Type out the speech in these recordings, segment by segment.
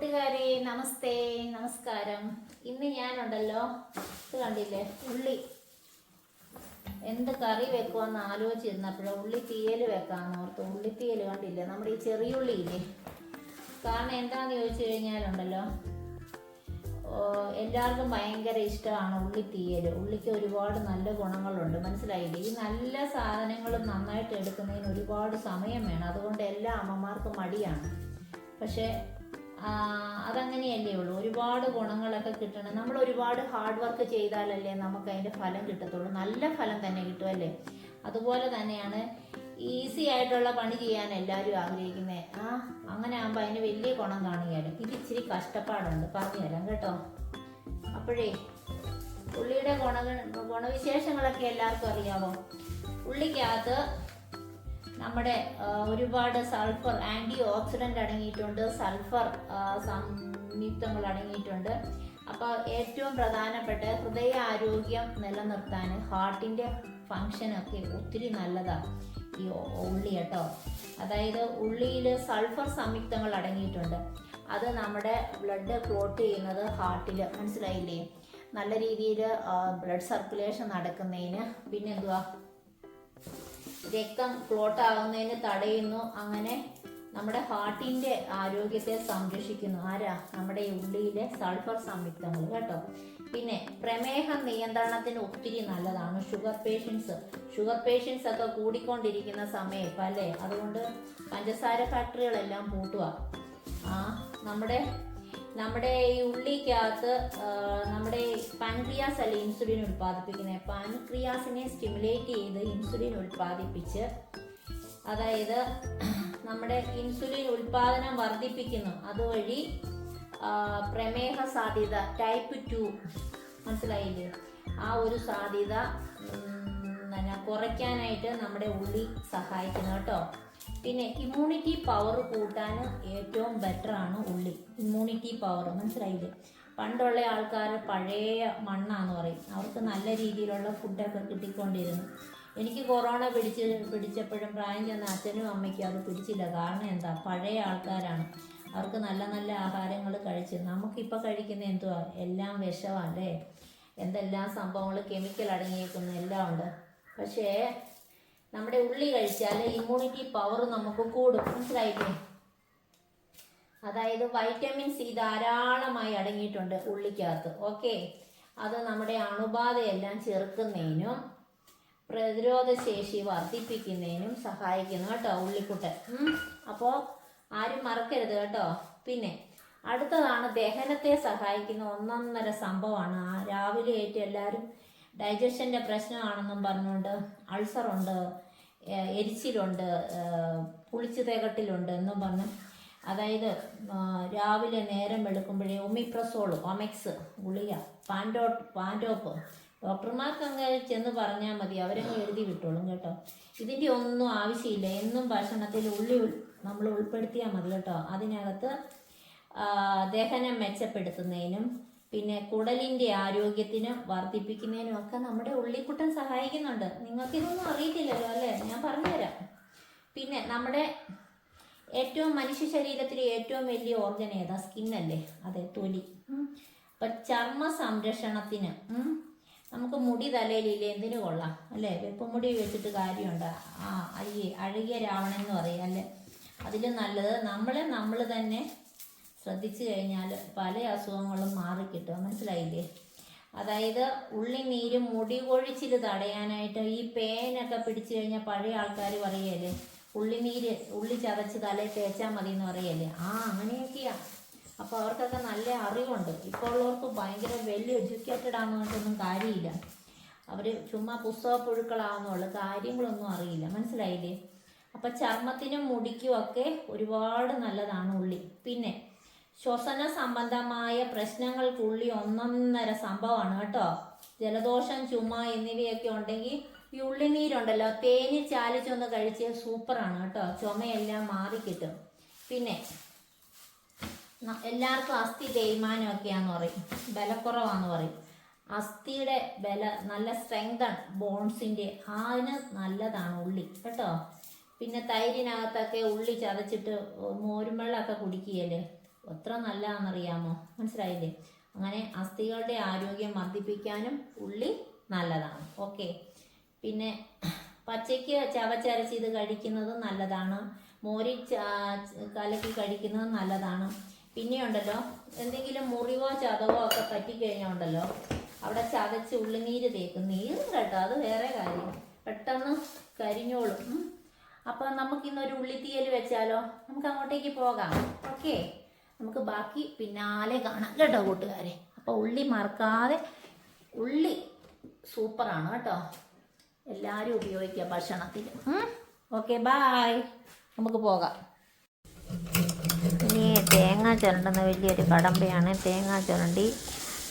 കൂട്ടുകാരെ നമസ്തേ നമസ്കാരം. ഇന്ന് ഞാനുണ്ടല്ലോ ഇത് കണ്ടില്ലേ ഉള്ളി. എന്ത് കറി വെക്കുമെന്ന് ആലോചിച്ചിരുന്നപ്പോഴും ഉള്ളി തീയൽ വെക്കാമെന്ന് ഓർത്ത്. ഉള്ളി തീയൽ കണ്ടില്ലേ നമ്മുടെ ഈ ചെറിയ ഇല്ലേ? കാരണം എന്താണെന്ന് ചോദിച്ചു കഴിഞ്ഞാലുണ്ടല്ലോ എല്ലാവർക്കും ഭയങ്കര ഇഷ്ടമാണ് ഉള്ളി തീയൽ ഉള്ളിക്ക് ഒരുപാട് നല്ല ഗുണങ്ങളുണ്ട്. മനസ്സിലായില്ലേ? ഈ നല്ല സാധനങ്ങളും നന്നായിട്ട് എടുക്കുന്നതിന് ഒരുപാട് സമയം വേണം. അതുകൊണ്ട് എല്ലാ അമ്മമാർക്കും മടിയാണ്. പക്ഷേ അതങ്ങനെയല്ലേ ഉള്ളൂ. ഒരുപാട് ഗുണങ്ങളൊക്കെ കിട്ടണം. നമ്മൾ ഒരുപാട് ഹാർഡ് വർക്ക് ചെയ്താലല്ലേ നമുക്ക് അതിന്റെ ഫലം കിട്ടത്തുള്ളൂ. നല്ല ഫലം തന്നെ കിട്ടുമല്ലേ അതുപോലെ തന്നെയാണ് ഈസി ആയിട്ടുള്ള പണി ചെയ്യാൻ എല്ലാവരും ആഗ്രഹിക്കുന്നത് ആ അങ്ങനെ ആകുമ്പോൾ അതിന് വലിയ ഗുണം കാണുകയല്ലോ ഇത് ഇച്ചിരി കഷ്ടപ്പാടുണ്ട്. പറഞ്ഞു തരാം കേട്ടോ. അപ്പോഴേ ഉള്ളിയുടെ ഗുണ ഗുണവിശേഷങ്ങളൊക്കെ എല്ലാവർക്കും അറിയാമോ ഉള്ളിക്കകത്ത് നമ്മുടെ ഒരുപാട് സൾഫർ ആന്റി ഓക്സിഡന്റ് അടങ്ങിയിട്ടുണ്ട് സൾഫർ സംയുക്തങ്ങൾ അടങ്ങിയിട്ടുണ്ട്. അപ്പോൾ ഏറ്റവും പ്രധാനപ്പെട്ട ഹൃദയ ആരോഗ്യം നിലനിർത്താൻ ഹാർട്ടിന്റെ ഫങ്ഷനൊക്കെ ഒത്തിരി നല്ലതാണ് ഈ ഉള്ളി കേട്ടോ. അതായത് ഉള്ളിയിൽ സൾഫർ സംയുക്തങ്ങൾ അടങ്ങിയിട്ടുണ്ട്. അത് നമ്മുടെ ബ്ലഡ് ക്ലോട്ട് ചെയ്യുന്നത് ഹാർട്ടിൽ മനസ്സിലായില്ലേ? നല്ല രീതിയിൽ ബ്ലഡ് സർക്കുലേഷൻ നടക്കുന്നതിന്. പിന്നെ എന്തുവാ? രക്തം ക്ലോട്ട് ആകുന്നതിന് തടയുന്നു. അങ്ങനെ നമ്മുടെ ഹാർട്ടിന്റെ ആരോഗ്യത്തെ സംരക്ഷിക്കുന്നു. ആരാ? നമ്മുടെ ഉള്ളിയിലെ സൾഫർ സംയുക്തങ്ങൾ കേട്ടോ. പിന്നെ പ്രമേഹ നിയന്ത്രണത്തിന് ഒത്തിരി നല്ലതാണ്. ഷുഗർ പേഷ്യൻസ് ഷുഗർ പേഷ്യൻസ് ഒക്കെ കൂടിക്കൊണ്ടിരിക്കുന്ന സമയം ഇപ്പം അല്ലേ? അതുകൊണ്ട് പഞ്ചസാര ഫാക്ടറികളെല്ലാം പൂട്ടുക. ആ നമ്മുടെ നമ്മുടെ ഈ ഉള്ളിക്കകത്ത് നമ്മുടെ പാൻക്രിയാസ് അല്ലെ ഇൻസുലിൻ ഉൽപ്പാദിപ്പിക്കുന്നത്. പാൻക്രിയാസിനെ സ്റ്റിമുലേറ്റ് ചെയ്ത് ഇൻസുലിൻ ഉൽപ്പാദിപ്പിച്ച് അതായത് നമ്മുടെ ഇൻസുലിൻ ഉൽപാദനം വർദ്ധിപ്പിക്കുന്നു. അതുവഴി പ്രമേഹ സാധ്യത ടൈപ്പ് ടു മനസ്സിലായില്ലേ? ആ ഒരു സാധ്യത കുറയ്ക്കാനായിട്ട് നമ്മുടെ ഉള്ളി സഹായിക്കുന്നു കേട്ടോ. പിന്നെ ഇമ്മ്യൂണിറ്റി പവർ കൂട്ടാൻ ഏറ്റവും ബെറ്റർ ആണ് ഉള്ളി. ഇമ്മ്യൂണിറ്റി പവർ മനസ്സിലായില്ലേ? പണ്ടുള്ള ആൾക്കാർ പഴയ മണ്ണാന്ന് പറയും. അവർക്ക് നല്ല രീതിയിലുള്ള ഫുഡൊക്കെ കിട്ടിക്കൊണ്ടിരുന്നു. എനിക്ക് കൊറോണ പിടിച്ച് പിടിച്ചപ്പോഴും പ്രായം ചെന്ന അച്ഛനും അമ്മയ്ക്കും അത് പിടിച്ചില്ല. കാരണം എന്താ? പഴയ ആൾക്കാരാണ്. അവർക്ക് നല്ല നല്ല ആഹാരങ്ങൾ കഴിച്ച്. നമുക്കിപ്പോൾ കഴിക്കുന്ന എന്തുവാ? എല്ലാം വിഷമല്ലേ എന്തെല്ലാം സംഭവങ്ങൾ കെമിക്കൽ അടങ്ങിയേക്കുന്ന എല്ലാം ഉണ്ട്. പക്ഷേ നമ്മുടെ ഉള്ളി കഴിച്ചാൽ ഇമ്മ്യൂണിറ്റി പവർ നമുക്ക് കൂടും. മനസ്സിലായില്ലേ? അതായത് വൈറ്റമിൻ സി ധാരാളമായി അടങ്ങിയിട്ടുണ്ട് ഉള്ളിക്കകത്ത്. ഓക്കെ അത് നമ്മുടെ അണുബാധയെല്ലാം ചെറുക്കുന്നതിനും പ്രതിരോധ ശേഷി വർദ്ധിപ്പിക്കുന്നതിനും സഹായിക്കുന്നു കേട്ടോ ഉള്ളിക്കുട്ടൻ. അപ്പോൾ ആരും മറക്കരുത് കേട്ടോ. പിന്നെ അടുത്തതാണ് ദഹനത്തെ സഹായിക്കുന്ന ഒന്നൊന്നര സംഭവമാണ്. രാവിലെ ആയിട്ട് എല്ലാവരും ഡൈജഷന്റെ പ്രശ്നമാണെന്നും പറഞ്ഞുകൊണ്ട് അൾസറുണ്ട് എരിച്ചിലുണ്ട് പുളിച്ചു തേകട്ടിലുണ്ട് എന്നും പറഞ്ഞ്. അതായത് രാവിലെ നേരം വെളുക്കുമ്പോഴേ ഒമിപ്രസോൾ ഒമെക്സ് ഗുളിക പാൻഡോ പാൻഡോപ്പ് ഡോക്ടർമാർക്ക് അങ്ങ് ചെന്ന് പറഞ്ഞാൽ മതി. അവരങ്ങ് എഴുതി വിട്ടോളും കേട്ടോ. ഇതിന്റെ ഒന്നും ആവശ്യമില്ല. എന്നും ഭക്ഷണത്തിൽ ഉള്ളി നമ്മൾ ഉൾപ്പെടുത്തിയാൽ മതി കേട്ടോ. അതിനകത്ത് ദഹനം മെച്ചപ്പെടുത്തുന്നതിനും പിന്നെ കുടലിന്റെ ആരോഗ്യത്തിന് വർദ്ധിപ്പിക്കുന്നതിനും ഒക്കെ നമ്മുടെ ഉള്ളിക്കുട്ടൻ സഹായിക്കുന്നുണ്ട്. നിങ്ങൾക്ക് ഇതൊന്നും അറിയത്തില്ലല്ലോ അല്ലേ? ഞാൻ പറഞ്ഞുതരാം. പിന്നെ നമ്മുടെ ഏറ്റവും മനുഷ്യ ശരീരത്തിലെ ഏറ്റവും വലിയ ഓർഗൻ ഏതാ? സ്കിൻ അല്ലേ? അതെ തൊലി. അപ്പൊ ചർമ്മ സംരക്ഷണത്തിന് നമുക്ക് മുടി തലയിലില്ലേ? എന്തിനു കൊള്ളാം അല്ലേ? വെപ്പുമുടി വെച്ചിട്ട് കാര്യമുണ്ട്. ആ അയ്യേ അഴുകിയ രാവണൻ എന്ന് പറയാം അല്ലേ? അതിൽ നല്ലത് നമ്മളെ നമ്മൾ തന്നെ ശ്രദ്ധിച്ചു കഴിഞ്ഞാൽ പല അസുഖങ്ങളും മാറിക്കിട്ടും മനസ്സിലായില്ലേ? അതായത് ഉള്ളി നീര് മുടി കൊഴിച്ചിൽ തടയാനായിട്ട് ഈ പേനൊക്കെ പിടിച്ചു കഴിഞ്ഞാൽ പഴയ ആൾക്കാർ പറയല്ലേ ഉള്ളിനീര് ഉള്ളി ചതച്ച് തലയിൽ തേച്ചാൽ മതി എന്ന് പറയല്ലേ? ആ അങ്ങനെയൊക്കെയാ. അപ്പോൾ അവർക്കൊക്കെ നല്ല അറിവുണ്ട്. ഇപ്പോൾ ഉള്ളവർക്ക് ഭയങ്കര വെല്ലു എഡ്യൂക്കേറ്റഡ് ആണെന്നൊന്നും കാര്യമില്ല. അവർ ചുമ്മാ പുസ്തക പുഴുക്കളാവുന്നുള്ളു കാര്യങ്ങളൊന്നും അറിയില്ല. മനസ്സിലായില്ലേ? അപ്പം ചർമ്മത്തിനും മുടിക്കും ഒക്കെ ഒരുപാട് നല്ലതാണ് ഉള്ളി. പിന്നെ ശ്വസന സംബന്ധമായ പ്രശ്നങ്ങൾക്കുള്ളി ഒന്നൊന്നര സംഭവമാണ് കേട്ടോ. ജലദോഷം ചുമ എന്നിവയൊക്കെ ഉണ്ടെങ്കിൽ ഈ ഉള്ളിനീരുണ്ടല്ലോ തേനി ചാലിച്ചൊന്ന് കഴിച്ച് സൂപ്പറാണ് കേട്ടോ. ചുമയെല്ലാം മാറിക്കിട്ടും പിന്നെ എല്ലാവർക്കും അസ്ഥി തേയ്മാനമൊക്കെയാന്ന് പറയും. ബലക്കുറവാന്ന് പറയും. അസ്ഥിയുടെ ബല നല്ല സ്ട്രെങ്ത് ആണ് ബോൺസിന്റെ അതിന് നല്ലതാണ് ഉള്ളി കേട്ടോ. പിന്നെ തൈരിനകത്തൊക്കെ ഉള്ളി ചതച്ചിട്ട് മോരും കുടിക്കുകയല്ലേ? എത്ര നല്ലതാണെന്നറിയാമോ? മനസ്സിലായില്ലേ? അങ്ങനെ അസ്ഥികളുടെ ആരോഗ്യം വർദ്ധിപ്പിക്കാനും ഉള്ളി നല്ലതാണ്. ഓക്കെ. പിന്നെ പച്ചയ്ക്ക് ചവച്ചരച്ച് ഇത് കഴിക്കുന്നത് നല്ലതാണ്. മോരി കലക്കി കഴിക്കുന്നത് നല്ലതാണ്. പിന്നെ ഉണ്ടല്ലോ എന്തെങ്കിലും മുറിവോ ചതവോ ഒക്കെ പറ്റിക്കഴിഞ്ഞാൽ ഉണ്ടല്ലോ അവിടെ ചതച്ച് ഉള്ളിനീര് തേക്കും. നീരും കേട്ടോ അത് വേറെ കാര്യം. പെട്ടെന്ന് കരിഞ്ഞോളും. അപ്പം നമുക്കിന്നൊരു ഉള്ളിത്തീയൽ വെച്ചാലോ? നമുക്ക് അങ്ങോട്ടേക്ക് പോകാം. ഓക്കെ. നമുക്ക് ബാക്കി പിന്നാലെ കാണാം കേട്ടോ കൂട്ടുകാരെ. അപ്പോൾ ഉള്ളി മറക്കാതെ ഉള്ളി സൂപ്പറാണ് കേട്ടോ. എല്ലാവരും ഉപയോഗിക്കുക ഭക്ഷണത്തിൽ. ഓക്കെ ബായ് നമുക്ക് പോകാം. ഇനി തേങ്ങ ചുരണ്ടുന്ന വലിയൊരു കടമ്പയാണ്. തേങ്ങ ചുരണ്ടി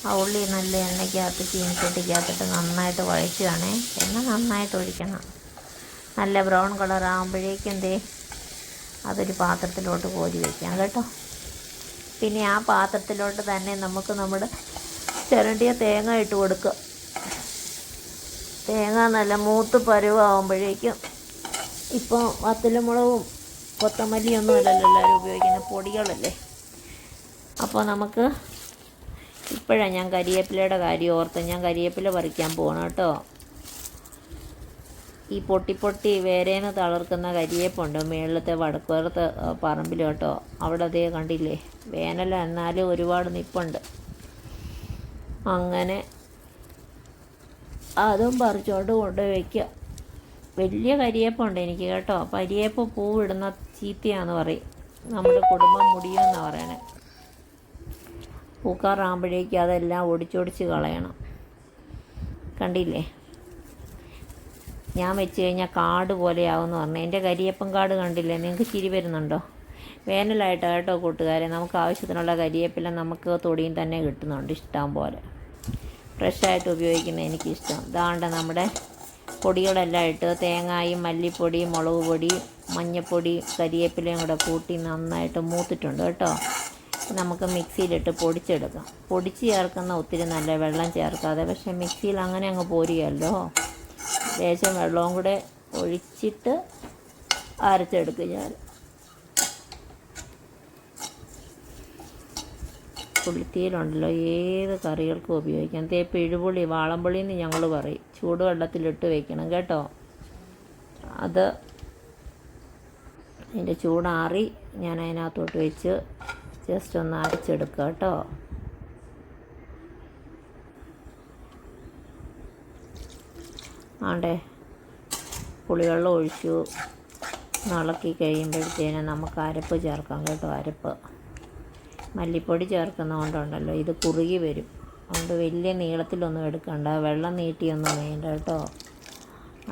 ആ ഉള്ളി നല്ല എണ്ണയ്ക്കകത്ത് ചീനിച്ചട്ടിക്കകത്തിട്ട് നന്നായിട്ട് വഴറ്റുകയാണേ. എണ്ണ നന്നായിട്ട് ഒഴിക്കണം. നല്ല ബ്രൗൺ കളർ ആകുമ്പോഴേക്കും എന്തേ? അതൊരു പാത്രത്തിലോട്ട് കോരി വയ്ക്കാം കേട്ടോ. പിന്നെ ആ പാത്രത്തിലോട്ട് തന്നെ നമുക്ക് നമ്മുടെ ചിരണ്ടിയ തേങ്ങ ഇട്ട് കൊടുക്കുക. തേങ്ങ നല്ല മൂത്ത് പരുവാകുമ്പോഴേക്കും ഇപ്പോൾ വത്തലുമുളകും കൊത്തമല്ലിയൊന്നും അല്ലല്ലോ എല്ലാവരും ഉപയോഗിക്കുന്ന പൊടികളല്ലേ? അപ്പോൾ നമുക്ക് ഇപ്പോഴാണ് ഞാൻ കരിയേപ്പിലയുടെ കാര്യം ഓർത്ത് ഞാൻ കരിയേപ്പില പറിക്കാൻ പോകണം കേട്ടോ. ഈ പൊട്ടി പൊട്ടി വേരേന്ന് തളർക്കുന്ന കരിയേപ്പുണ്ട് മേളിലത്തെ വടക്കുവരത്ത് പറമ്പിൽ കേട്ടോ അവിടെ അതേ കണ്ടില്ലേ? വേനൽ എന്നാലും ഒരുപാട് നിപ്പുണ്ട്. അങ്ങനെ അതും പറിച്ചോണ്ട് കൊണ്ട് വയ്ക്കുക വലിയ കരിയേപ്പുണ്ട് എനിക്ക് കേട്ടോ. കരിയേപ്പ് പൂവിടുന്ന ചീത്തയാന്ന് പറയും. നമ്മുടെ കുടുംബം മുടിയുമെന്നാണ് പറയണേ. പൂക്കാറാകുമ്പോഴേക്കും അതെല്ലാം ഒടിച്ചൊടിച്ച് കളയണം. കണ്ടില്ലേ? ഞാൻ വെച്ച് കഴിഞ്ഞാൽ കാട് പോലെയാവുമെന്ന് പറഞ്ഞു. എന്റെ കരിയപ്പൻ കാട് കണ്ടില്ലേ? നിങ്ങൾക്ക് ചിരി വരുന്നുണ്ടോ? വേനലായിട്ടാണ് കേട്ടോ കൂട്ടുകാരെ. നമുക്ക് ആവശ്യത്തിനുള്ള കരിയേപ്പില നമുക്ക് തൊടിയും തന്നെ കിട്ടുന്നുണ്ട്. ഇഷ്ടം പോലെ. ഫ്രഷായിട്ട് ഉപയോഗിക്കുന്ന എനിക്കിഷ്ടം. ഇതാണ്ട് നമ്മുടെ പൊടികളെല്ലാം ഇട്ട് തേങ്ങായും മല്ലിപ്പൊടിയും മുളക് പൊടി മഞ്ഞൾപ്പൊടി കരിയേപ്പിലയും കൂടെ കൂട്ടി നന്നായിട്ട് മൂത്തിട്ടുണ്ട് കേട്ടോ. നമുക്ക് മിക്സിയിലിട്ട് പൊടിച്ചെടുക്കാം. പൊടിച്ച് ചേർക്കുന്ന ഒത്തിരി നല്ല വെള്ളം ചേർക്കാതെ. പക്ഷേ മിക്സിയിൽ അങ്ങനെ അങ്ങ് പോരുകയല്ലോ. ലേശം വെള്ളവും കൂടെ ഒഴിച്ചിട്ട് അരച്ചെടുക്കും ഞാൻ. പുളിത്തീരുണ്ടല്ലോ ഏത് കറികൾക്കും ഉപയോഗിക്കാം. തേ പിഴുപുളി വാളമ്പുളി എന്ന് ഞങ്ങൾ പറയും ചൂടുവെള്ളത്തിലിട്ട് വെക്കണം കേട്ടോ. അത് അതിന്റെ ചൂടാറി ഞാൻ അതിനകത്തോട്ട് വെച്ച് ജസ്റ്റ് ഒന്ന് അരച്ചെടുക്കുക കേട്ടോ. ആണ്ടേ. പുളിവെള്ളം ഒഴിച്ചു. ഇളക്കി കഴിയുമ്പോഴത്തേനും നമുക്ക് അരപ്പ് ചേർക്കാം കേട്ടോ അരപ്പ്. മല്ലിപ്പൊടി ചേർക്കുന്നതുകൊണ്ടുണ്ടല്ലോ ഇത് കുറുകി വരും. അതുകൊണ്ട് വലിയ നീളത്തിലൊന്നും എടുക്കണ്ട വെള്ളം നീട്ടിയൊന്നും വേണ്ട കേട്ടോ.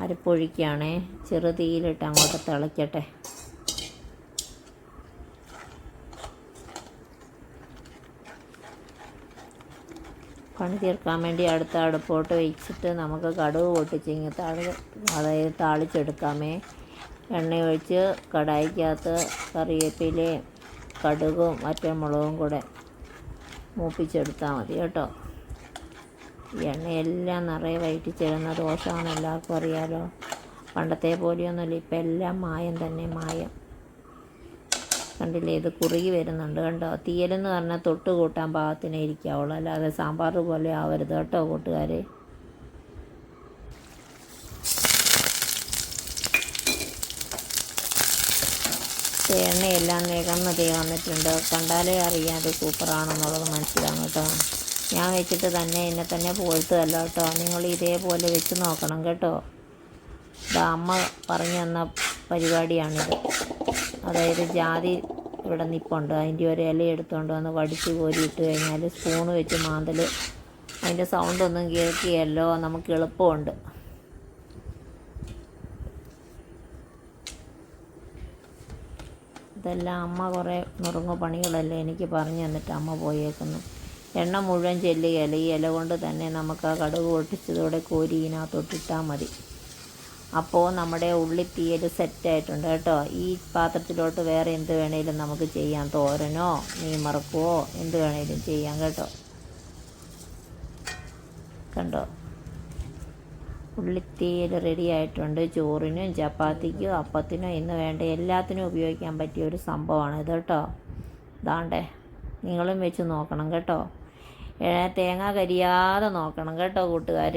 അരപ്പൊഴിക്കുകയാണേ ചെറു തീയിലിട്ട് അങ്ങോട്ട് തിളയ്ക്കട്ടെ. പണി തീർക്കാൻ വേണ്ടി അടുത്ത അടുപ്പോട്ട് വെച്ചിട്ട് നമുക്ക് കടുക് പൊട്ടിച്ചിങ്ങ് താളി അതായത് താളിച്ചെടുക്കാമേ. എണ്ണ ഒഴിച്ച് കടായിക്കകത്ത് കറിവേപ്പിലയും കടുകും മുളകും കൂടെ മൂപ്പിച്ചെടുത്താൽ മതി കേട്ടോ. എണ്ണയെല്ലാം നിറയെ വയറ്റി ചേരുന്ന ദോഷമാണ് എല്ലാവർക്കും അറിയാലോ. പണ്ടത്തെ പോലെയൊന്നുമില്ല ഇപ്പം എല്ലാം മായം തന്നെ മായം. കണ്ടില്ലേ ഇത് കുറുകി വരുന്നുണ്ട്. കണ്ടോ? തീയലെന്ന് പറഞ്ഞാൽ തൊട്ട് കൂട്ടാൻ പാകത്തിനേ ഇരിക്കാവുള്ളൂ അല്ലാതെ സാമ്പാർ പോലെ ആവരുത് കേട്ടോ കൂട്ടുകാരെ. എണ്ണയെല്ലാം നികന്ന് തീ വന്നിട്ടുണ്ട്. കണ്ടാലേ അറിയാം അത് സൂപ്പറാണെന്നുള്ളത് മനസ്സിലാകും കേട്ടോ. ഞാൻ വെച്ചിട്ട് തന്നെ എന്നെ തന്നെ പോഴ്ത്തതല്ല കേട്ടോ. നിങ്ങൾ ഇതേപോലെ വെച്ച് നോക്കണം കേട്ടോ. അമ്മ പറഞ്ഞു തന്ന പരിപാടിയാണിത്. അതായത് ജാതി ഇവിടെ നിപ്പുണ്ട്. അതിന്റെ ഒരു ഇല എടുത്തുകൊണ്ട് വന്ന് വടിച്ച് കോരിയിട്ട് കഴിഞ്ഞാൽ സ്പൂണ് വെച്ച് മാന്തൽ അതിന്റെ സൗണ്ടൊന്നും കേൾക്കുകയല്ലോ. നമുക്ക് എളുപ്പമുണ്ട്. ഇതെല്ലാം അമ്മ കുറേ നുറുങ്ങു പണികളല്ലേ എനിക്ക് പറഞ്ഞു തന്നിട്ട് അമ്മ പോയേക്കുന്നു. എണ്ണ മുഴുവൻ ചെല്ലുകയല്ല. ഈ ഇല കൊണ്ട് തന്നെ നമുക്ക് ആ കടുക് പൊട്ടിച്ചതോടെ കോരി ഇതിനകത്തൊട്ടിട്ടാൽ മതി. അപ്പോൾ നമ്മുടെ ഉള്ളിത്തീയൽ സെറ്റായിട്ടുണ്ട് കേട്ടോ. ഈ പാത്രത്തിലോട്ട് വേറെ എന്ത് വേണേലും നമുക്ക് ചെയ്യാം. തോരനോ മീൻ മറക്കുവോ എന്ത് വേണേലും ചെയ്യാം കേട്ടോ. കണ്ടോ? ഉള്ളിത്തീയൽ റെഡി ആയിട്ടുണ്ട്. ചോറിനും ചപ്പാത്തിക്കും അപ്പത്തിനും ഇന്ന് വേണ്ട എല്ലാത്തിനും ഉപയോഗിക്കാൻ പറ്റിയ ഒരു സംഭവമാണ് ഇത് കേട്ടോ. ഇതാണ്ടേ നിങ്ങളും വെച്ച് നോക്കണം കേട്ടോ. തേങ്ങ കരിയാതെ നോക്കണം കേട്ടോ കൂട്ടുകാർ